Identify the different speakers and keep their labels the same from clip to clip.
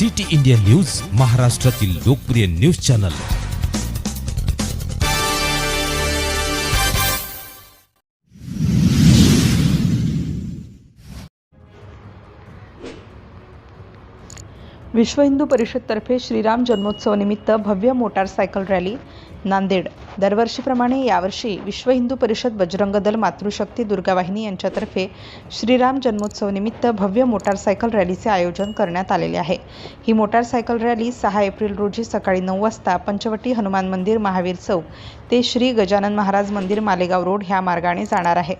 Speaker 1: City India news महाराष्ट्रातील लोकप्रिय news channel.
Speaker 2: विश्व हिंदू परिषदतर्फे श्रीराम जन्मोत्सवानिमित्त भव्य मोटारसायकल रॅली. नांदेड. दरवर्षीप्रमाणे यावर्षी विश्व हिंदू परिषद बजरंग दल मातृशक्ती दुर्गावाहिनी यांच्यातर्फे श्रीराम जन्मोत्सवनिमित्त भव्य मोटारसायकल रॅलीचे आयोजन करण्यात आलेले आहे. ही मोटारसायकल रॅली सहा एप्रिल रोजी सकाळी नऊ वाजता पंचवटी हनुमान मंदिर महावीर चौक ते श्री गजानन महाराज मंदिर मालेगाव रोड ह्या मार्गाने जाणार आहे.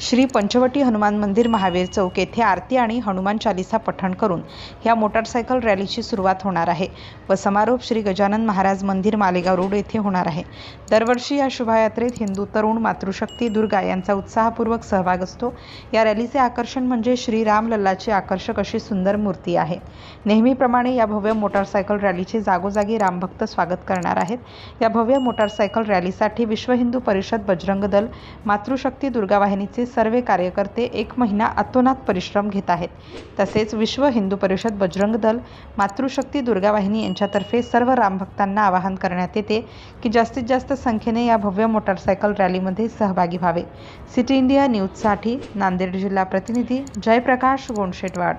Speaker 2: श्री पंचवटी हनुमान मंदिर महावीर चौक येथे आरती आणि हनुमान चालिसा पठण करून ह्या मोटारसायकल रॅलीची सुरुवात होणार आहे व समारोप श्री गजानन महाराज मंदिर मालेगाव रोड येथे होणार होणार आहे. दरवर्षी या शोभायात्रेत हिंदू तरुण मातृशक्ती दुर्गा यांचा उत्साहपूर्वक सहभाग असतो. या रॅलीचे आकर्षण म्हणजे श्री राम लल्लाची आकर्षक अशी सुंदर मूर्ती आहे. नेहमीप्रमाणे या भव्य मोटारसायकल रॅलीचे जागोजागी रामभक्त स्वागत करणार आहेत. या भव्य मोटारसायकल रॅलीसाठी विश्व हिंदू परिषद बजरंग दल मातृशक्ती दुर्गा वाहिनीचे सर्व कार्यकर्ते एक महिना अतोनात परिश्रम घेत आहेत. तसेच विश्व हिंदू परिषद बजरंग दल मातृशक्ती दुर्गा वाहिनी यांच्यातर्फे सर्व रामभक्तांना आवाहन करण्यात येते की जास्तीत जास्त संख्येने या भव्य मोटारसायकल रॅलीमध्ये सहभागी व्हावे. सिटी इंडिया न्यूजसाठी नांदेड जिल्हा प्रतिनिधी जयप्रकाश गोंडशेटवाड.